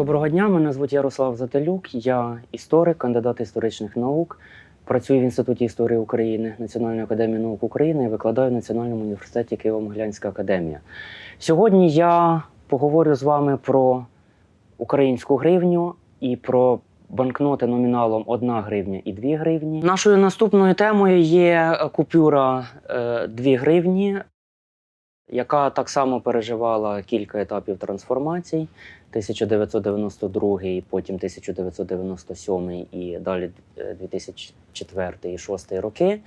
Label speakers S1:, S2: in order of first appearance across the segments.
S1: Доброго дня, мене звуть Ярослав Зателюк. Я історик, кандидат історичних наук. Працюю в Інституті історії України Національної академії наук України і викладаю в Національному університеті Києво-Могилянська академія. Сьогодні я поговорю з вами про українську гривню і про банкноти номіналом 1 гривня і 2 гривні. Нашою наступною темою є купюра е, 2 гривні, яка так само переживала кілька етапів трансформацій. 1992, потім 1997 і далі е, 2004 і 2006 роки.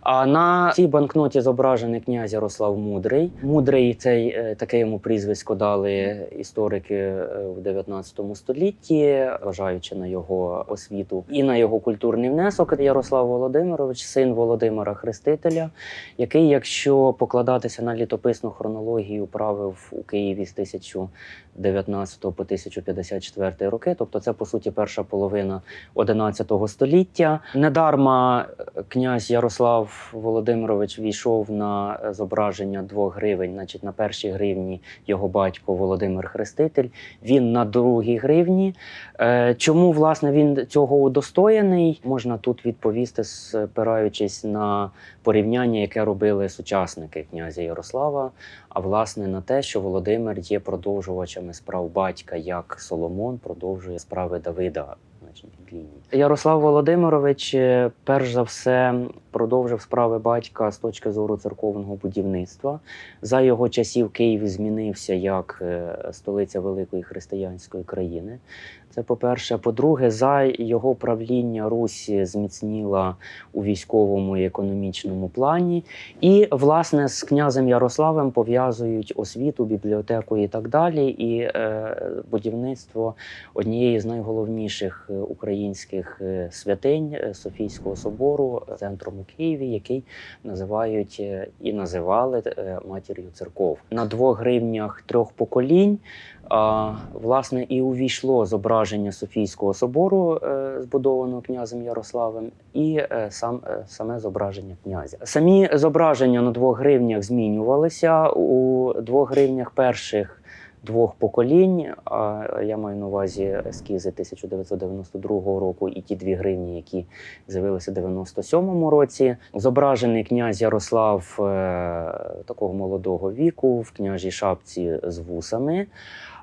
S1: А на цій банкноті зображений князь Ярослав Мудрий. Мудрий цей е, таке йому прізвисько дали історики е, в 19 столітті, вважаючи на його освіту і на його культурний внесок. Ярослав Володимирович, син Володимира Хрестителя, який, якщо покладатися на літописну хронологію, правив у Києві з 1019 по 1054 роки. Тобто, це по суті перша половина 11 століття. Недарма е, князь Ярослав Володимирович війшов на е, зображення двох гривень. Значить, на першій гривні його батько Володимир Хреститель. Він на другій гривні. Е, Чому власне він цього удостоєний? Можна тут відповісти, спираючись на порівняння, яке робили сучасники князя Ярослава. А власне на те, що Володимир є продовжувачами справ батька, як Соломон продовжує справи Давида. значить, від лінії. Ярослав Володимирович, е, перш за все, продовжив справи батька з точки зору церковного будівництва. За його часів Київ змінився як е, столиця великої християнської країни. Це по-перше. По-друге, за його правління Русь зміцніла у військовому і економічному плані. І, власне, з князем Ярославом пов'язують освіту, бібліотеку і так далі. І е, будівництво однієї з найголовніших е, українських е, святинь е, Софійського собору е, центром у Києві, який називають і називали матір'ю церков. На двох гривнях трьох поколінь. Власне, і увійшло зображення Софійського собору, збудованого князем Ярославом, і сам, саме зображення князя. Самі зображення на двох гривнях змінювалися у двох гривнях перших. Двох поколінь, я маю на увазі ескізи 1992 року і ті дві гривні, які з'явилися в 97-му році. Зображений князь Ярослав е, такого молодого віку в княжій шапці з вусами.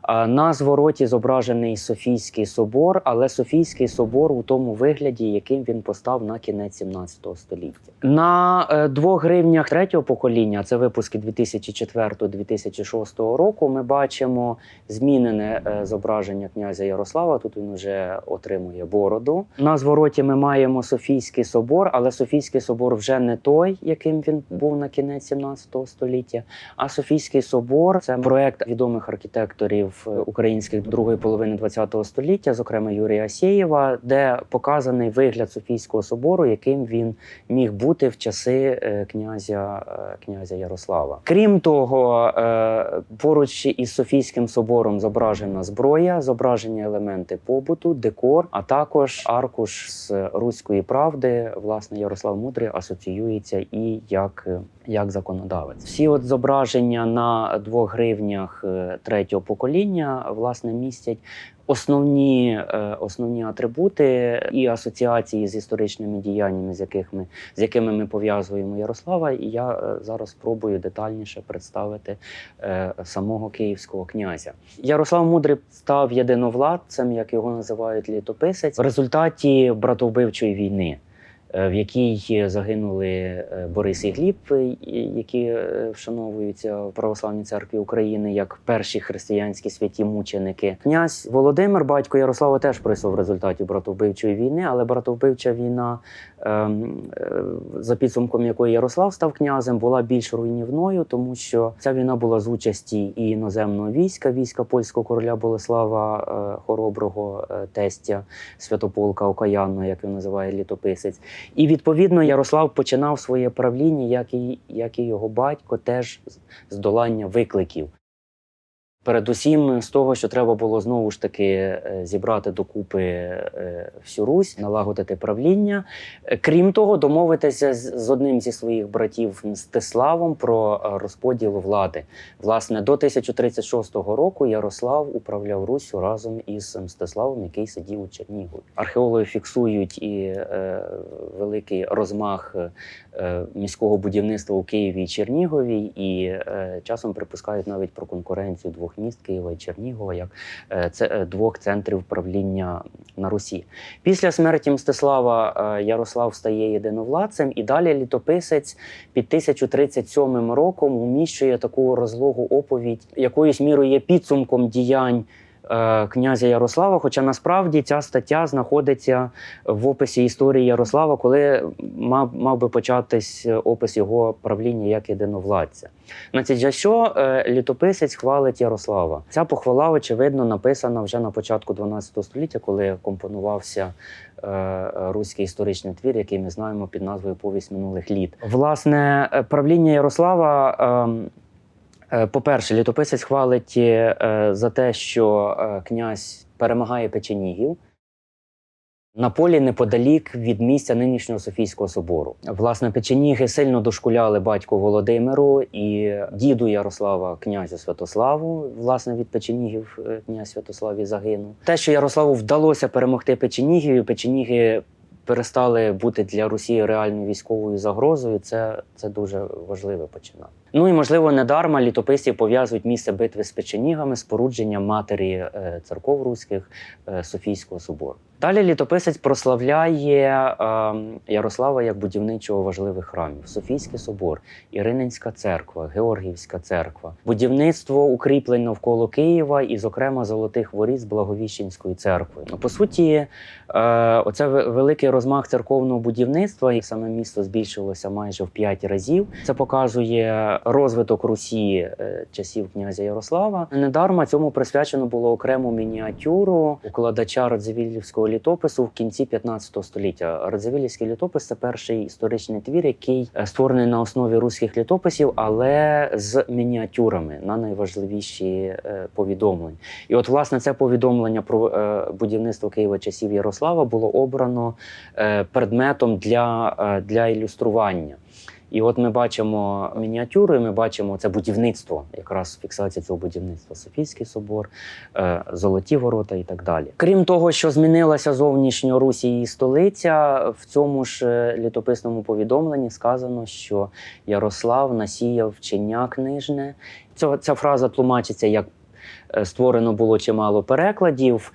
S1: На звороті зображений Софійський собор, але Софійський собор у тому вигляді, яким він постав на кінець 17 століття. На е, двох гривнях третього покоління, це випуски 2004-2006 року. Ми бачимо змінене е, зображення князя Ярослава. Тут він вже отримує бороду. На звороті ми маємо Софійський собор, але Софійський собор вже не той, яким він був на кінець 17 століття. А Софійський собор це проект відомих архітекторів е, українських другої половини ХХ століття, зокрема Юрія Асєєва, де показаний вигляд Софійського собору, яким він міг бути в часи е, князя, е, князя Ярослава. Крім того, е, поруч із Софійським собором зображена зброя, зображені елементи побуту, декор, а також аркуш з руської правди. Власне, Ярослав Мудрий асоціюється і як, як законодавець. Всі от зображення на двох гривнях е, третього покоління власне містять основні, е, основні атрибути і асоціації з історичними діяннями, з яких ми з якими ми пов'язуємо Ярослава. І я е, зараз спробую детальніше представити самого київського князя. Ярослав Мудрий став єдиновладцем, як його називають літописець, в результаті братовбивчої війни. Е, В якій загинули е, Борис і Гліб, е, які е, вшановуються в православній церкві України як перші християнські святі мученики. Князь Володимир, батько Ярослава, теж пройшов в результаті братовбивчої війни, але братовбивча війна, ем, е, за підсумком якої Ярослав став князем, була більш руйнівною, тому що ця війна була з участі і іноземного війська, війська польського короля Болеслава е, Хороброго, е, тестя Святополка Окаянного, як він називає літописець. І відповідно Ярослав починав своє правління, як і, як і його батько, теж з- з долання викликів. Передусім, з того, що треба було знову ж таки е, зібрати докупи е, всю Русь, налагодити правління. Е, Крім того, домовитися з одним зі своїх братів Мстиславом про розподіл влади. Власне, до 1036 року Ярослав управляв Руссю разом із Мстиславом, який сидів у Чернігові. Археологи фіксують і великий розмах міського будівництва у Києві і Чернігові, і е, часом припускають навіть про конкуренцію двох міст Києва і Чернігова, як е, е, двох центрів правління на Русі. Після смерті Мстислава е, Ярослав стає єдиновладцем, і далі літописець під 1037 роком уміщує таку розлогу оповідь, якоюсь мірою є підсумком діянь. Е, Князя Ярослава, хоча насправді ця стаття знаходиться в описі історії Ярослава, коли мав, мав би початись опис його правління як єдиновладця. Значить, за що е, літописець хвалить Ярослава? Ця похвала, очевидно, написана вже на початку 12 століття, коли компонувався е, руський історичний твір, який ми знаємо під назвою Повість минулих літ. Власне, е, правління Ярослава. Е, По-перше, літописець хвалить е, за те, що е, князь перемагає печенігів на полі неподалік від місця нинішнього Софійського собору. Власне, печеніги сильно дошкуляли батьку Володимиру і діду Ярослава, князю Святославу. Власне, від печенігів князь Святослав і загинув. Те, що Ярославу вдалося перемогти печенігів, і печеніги перестали бути для Росії реальною військовою загрозою. Це, це дуже важливе починання. Ну і можливо, недарма літописці пов'язують місце битви з печенігами, спорудження матері е, церков руських е, Софійського собору. Далі літописець прославляє е, Ярослава як будівничого важливих храмів: Софійський собор, Ірининська церква, Георгіївська церква, будівництво укріплень навколо Києва і, зокрема, золотих воріт Благовіщенської церкви. Ну, По суті, оце великий розмах церковного будівництва, і саме місто збільшилося майже в п'ять разів. Це показує розвиток Русі е, часів князя Ярослава. Недарма цьому присвячено було окрему мініатюру укладача Радзивіллівського літопису в кінці 15 століття. Радзивіллівський літопис це перший історичний твір, який е, створений на основі руських літописів, але з мініатюрами на найважливіші е, повідомлення. І от, власне, це повідомлення про будівництво Києва часів Ярослава було обрано предметом для, для ілюстрування. І от ми бачимо мініатюри, ми бачимо це будівництво, якраз фіксація цього будівництва, Софійський собор, е, Золоті ворота і так далі. Крім того, що змінилася зовнішньо Русь і столиця, в цьому ж е, літописному повідомленні сказано, що Ярослав насіяв вчення книжне. Ця, ця фраза тлумачиться як е, створено було чимало перекладів.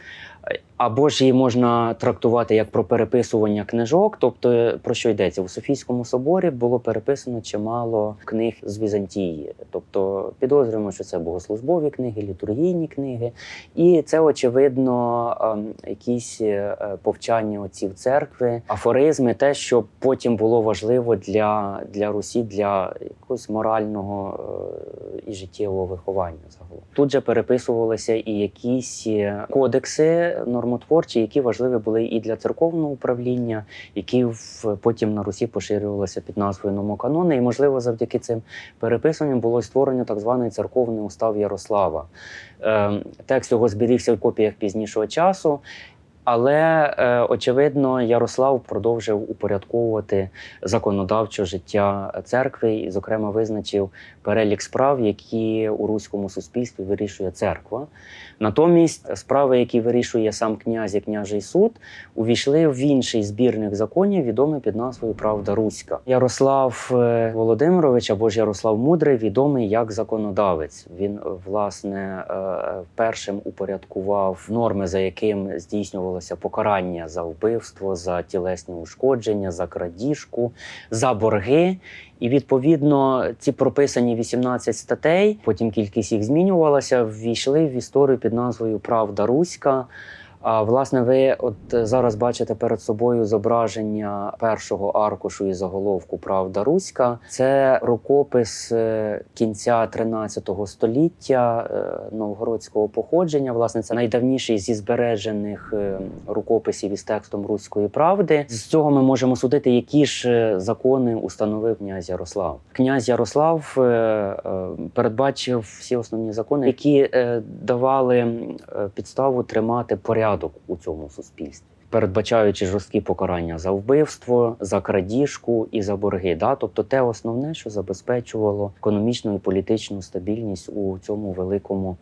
S1: Е, Або ж її можна трактувати як про переписування книжок. Тобто, е, про що йдеться? У Софійському соборі було переписано чимало книг з Візантії. Тобто підозрюємо, що це богослужбові книги, літургійні книги. І це, очевидно, ем, якісь е, повчання отців церкви, афоризми, те, що потім було важливо для, для Русі, для якогось морального е, і життєвого виховання загалом. Тут же переписувалися і якісь е, кодекси нормотворчі, які важливі були і для церковного управління, які в, потім на Русі поширювалися під назвою номоканони. І, можливо, завдяки цим переписуванням було створено так званий церковний устав Ярослава. Е, текст його зберігся в копіях пізнішого часу. Але е, очевидно, Ярослав продовжив упорядковувати законодавче життя церкви і, зокрема, визначив перелік справ, які у руському суспільстві вирішує церква. Натомість справи, які вирішує сам князь і княжий суд, увійшли в інший збірник законів, відомий під назвою Правда Руська. Ярослав е, Володимирович або ж Ярослав Мудрий відомий як законодавець. Він е, власне першим упорядкував норми, за яким здійснювалося покарання за вбивство, за тілесні ушкодження, за крадіжку, за борги. І відповідно ці прописані 18 статей, потім кількість їх змінювалася, ввійшли в історію під назвою Правда Руська. А власне, ви от е, зараз бачите перед собою зображення першого аркушу і заголовку Правда Руська. Це рукопис е, кінця 13 століття е, новгородського походження. Власне, це найдавніший зі збережених рукописів із текстом руської правди. З цього ми можемо судити, які ж закони установив князь Ярослав. Князь Ярослав передбачив всі основні закони, які давали підставу тримати порядок у цьому суспільстві. Передбачаючи жорсткі покарання за вбивство, за крадіжку і за борги, да? тобто те основне, що забезпечувало економічну і політичну стабільність у цьому великому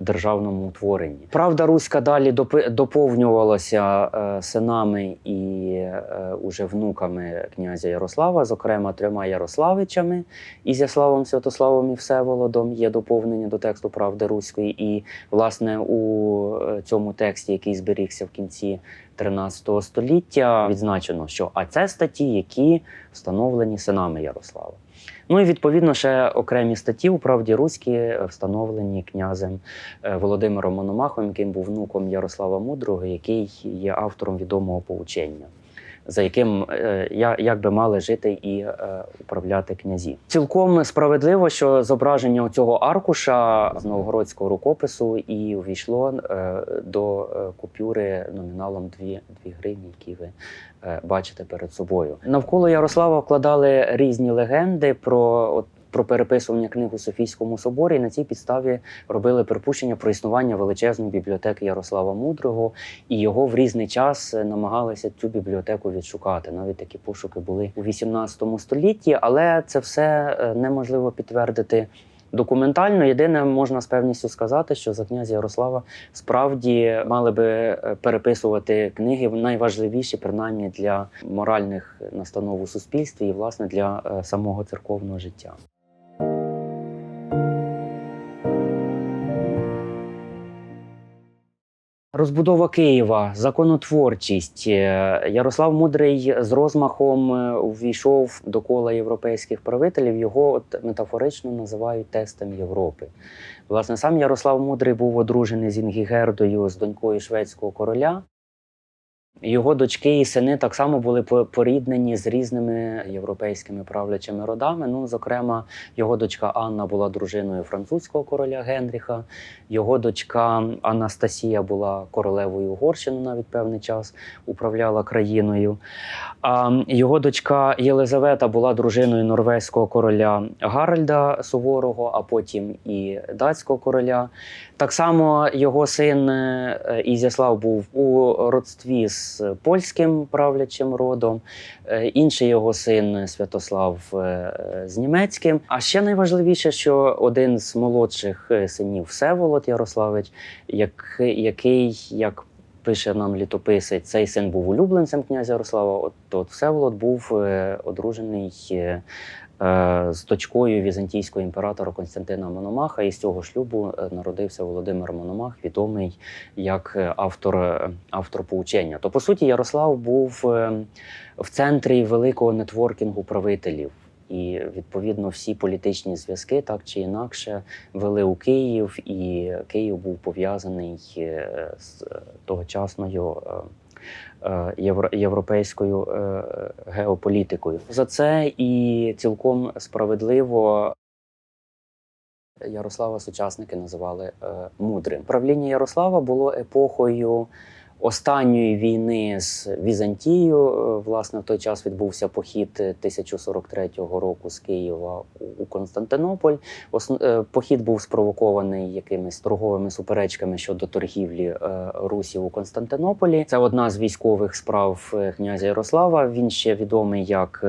S1: державному утворенні. Правда, руська далі доповнювалася е, синами і е, уже внуками князя Ярослава, зокрема трьома Ярославичами Ізяславом, Святославом і Всеволодом. Є доповнення до тексту правди руської, і власне у е, цьому тексті, який зберігся в кінці 13 століття, відзначено, що а це статті, які встановлені синами Ярослава. Ну і відповідно ще окремі статті у правді руській е, встановлені князем е, Володимиром Мономахом, яким був внуком Ярослава Мудрого, який є автором відомого поучення. За яким е, я як би мали жити і е, управляти князі, цілком справедливо, що зображення цього аркуша з новгородського рукопису і увійшло е, до купюри номіналом 2, 2 гривні, які ви бачите перед собою. Навколо Ярослава вкладали різні легенди про от. Про переписування книг у Софійському соборі і на цій підставі робили припущення про існування величезної бібліотеки Ярослава Мудрого, і його в різний час намагалися цю бібліотеку відшукати. Навіть такі пошуки були у 18 столітті, але це все е, неможливо підтвердити. Документально єдине можна з певністю сказати, що за князя Ярослава справді мали би е, переписувати книги найважливіші, принаймні для моральних настанов у суспільстві і власне для е, самого церковного життя. Розбудова Києва, законотворчість. Е, Ярослав Мудрий з розмахом е, увійшов до кола європейських правителів. Його от метафорично називають тестом Європи. Власне, сам Ярослав Мудрий був одружений з Інгігердою, з донькою шведського короля. Його дочки і сини так само були по- поріднені з різними європейськими правлячими родами. Ну, зокрема, його дочка Анна була дружиною французького короля Генріха. Його дочка Анастасія була королевою Угорщини навіть певний час управляла країною. А його дочка Єлизавета була дружиною норвезького короля Гаральда Суворого, а потім і датського короля. Так само його син е, Ізяслав був у родстві з польським правлячим родом, е, інший його син Святослав е, з німецьким. А ще найважливіше, що один з молодших синів Всеволод Ярославич, як, який, як пише нам літописець, цей син був улюбленцем князя Ярослава. От, от Всеволод був одружений. Е, З дочкою візантійського імператора Константина Мономаха, і з цього шлюбу е, народився Володимир Мономах, відомий як е, автор, автор поучення. То, по суті, Ярослав був в центрі великого нетворкінгу правителів. І відповідно всі політичні зв'язки так чи інакше вели у Київ, і Київ був пов'язаний з тогочасною європейською е, геополітикою. За це і цілком справедливо. Ярослава сучасники називали е, мудрим. Правління Ярослава було епохою останньої війни з Візантією. Е, Власне, в той час відбувся похід 1043 року з Києва у- Константинополь. Е, Похід був спровокований якимись торговими суперечками щодо торгівлі е, русів у Константинополі. Це одна з військових справ е, князя Ярослава. Він ще відомий як.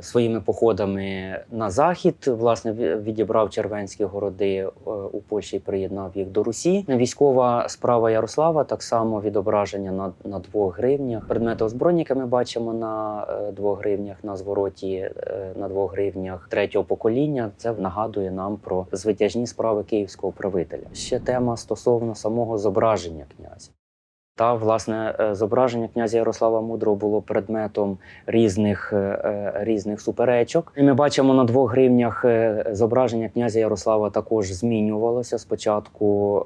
S1: Своїми походами на захід власне ві- відібрав червенські городи е, у Польщі і приєднав їх до Русі. Військова справа Ярослава так само відображення на, на двох гривнях. Предмети озброєння, ми бачимо на е, двох гривнях на звороті е, на двох гривнях третього покоління. Це нагадує нам про звитяжні справи київського правителя. Ще тема стосовно самого зображення князя. Та власне е, зображення князя Ярослава Мудрого було предметом різних, е, е, різних суперечок. І ми бачимо на двох гривнях зображення князя Ярослава також змінювалося. Спочатку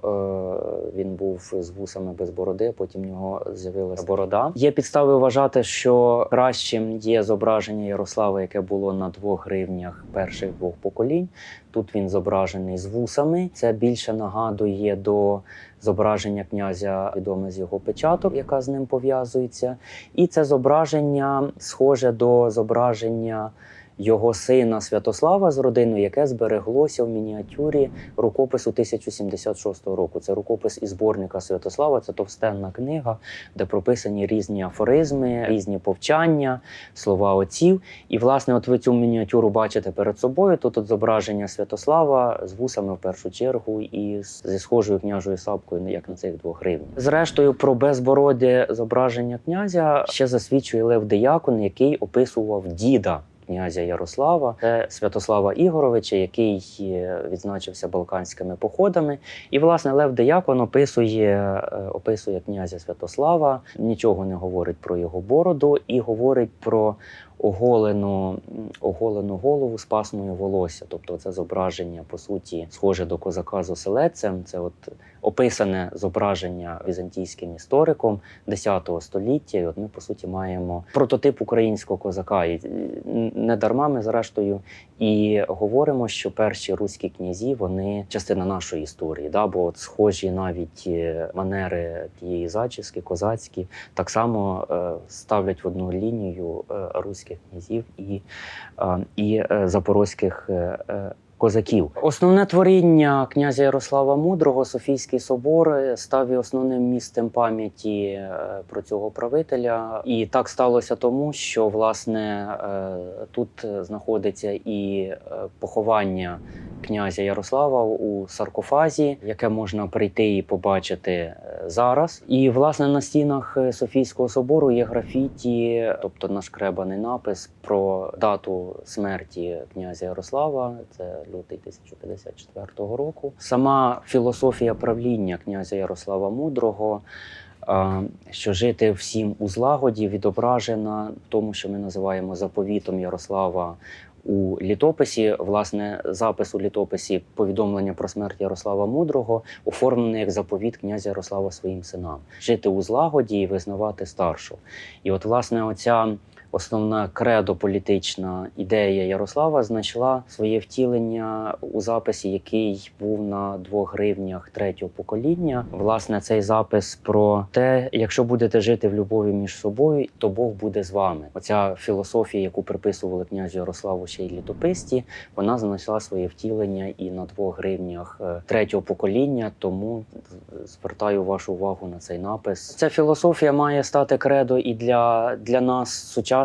S1: він був з вусами без бороди, потім в нього з'явилася борода. Є підстави вважати, що кращим є зображення Ярослава, яке було на двох гривнях перших двох поколінь. Тут він зображений з вусами. Це більше нагадує до зображення князя відоме з його печаток, яка з ним пов'язується. І це зображення схоже до зображення його сина Святослава з родиною, яке збереглося в мініатюрі рукопису 1076 року. Це рукопис із зборника Святослава. Це товстенна книга, де прописані різні афоризми, різні повчання, слова отців. І, власне, от ви цю мініатюру бачите перед собою. Тут от зображення Святослава з вусами в першу чергу і зі схожою княжою сапкою, як на цих двох гривнях. Зрештою, про безбороде зображення князя ще засвідчує Лев Деякон, який описував діда. Князя Ярослава, це Святослава Ігоровича, який е, відзначився балканськими походами. І власне Лев Деякон описує, е, описує князя Святослава, нічого не говорить про його бороду і говорить про оголену, оголену голову з пасмою волосся. Тобто це зображення, по суті, схоже до козака з оселедцем. Це от описане зображення візантійським істориком 10 століття. І от ми, по суті, маємо прототип українського козака. І м, не дарма ми, зрештою, і говоримо, що перші руські князі вони частина нашої історії, да? бо от схожі навіть е, манери тієї зачіски, козацькі, так само е, ставлять в одну лінію е, руських князів і, е, і е, запорозьких. Козаків, основне творіння князя Ярослава Мудрого, Софійський собор, став і основним місцем пам'яті е, про цього правителя. І так сталося тому, що власне е, тут знаходиться і е, поховання князя Ярослава у саркофазі, яке можна прийти і побачити зараз. І власне на стінах Софійського собору є графіті, тобто нашкребаний напис про дату смерті князя Ярослава. Це лютий 1054 року. Сама філософія правління князя Ярослава Мудрого. Що жити всім у злагоді відображена тому, що ми називаємо заповітом Ярослава у літописі. Власне, запис у літописі повідомлення про смерть Ярослава Мудрого оформлений як заповіт князя Ярослава своїм синам: жити у злагоді і визнавати старшу. І от, власне, оця основна кредо політична ідея Ярослава знайшла своє втілення у записі, який був на двох гривнях третього покоління. Власне, цей запис про те, якщо будете жити в любові між собою, то Бог буде з вами. Оця філософія, яку приписували князю Ярославу ще й літописці, вона знайшла своє втілення і на двох гривнях е, третього покоління. Тому звертаю вашу увагу на цей напис. Ця філософія має стати кредо і для, для нас,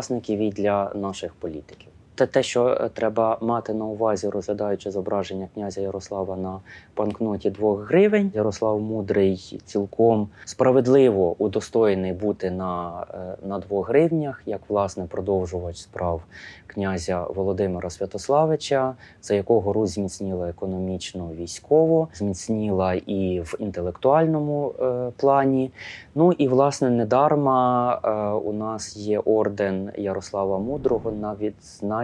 S1: сучасників, і для наших політиків. Це те, що е, треба мати на увазі, розглядаючи зображення князя Ярослава на банкноті двох гривень. Ярослав Мудрий цілком справедливо удостоєний бути на, е, на двох гривнях, як власне продовжувач справ князя Володимира Святославича, за якого Русь зміцніла економічно, військово, зміцніла і в інтелектуальному е, плані. Ну і власне недарма е, у нас є орден Ярослава Мудрого на відзначення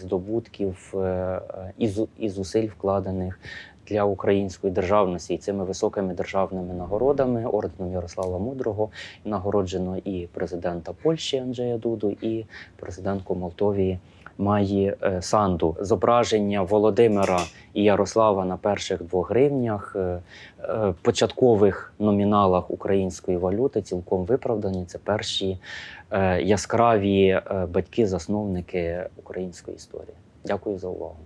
S1: здобутків е, е, і зусиль вкладених. Для української державності і цими високими державними нагородами орденом Ярослава Мудрого нагороджено і президента Польщі Анджея Дуду, і президентку Молдовії Маї е, Санду. Зображення Володимира і Ярослава на перших двох гривнях, е, е, початкових номіналах української валюти цілком виправдані. Це перші яскраві батьки-засновники української історії. Дякую за увагу.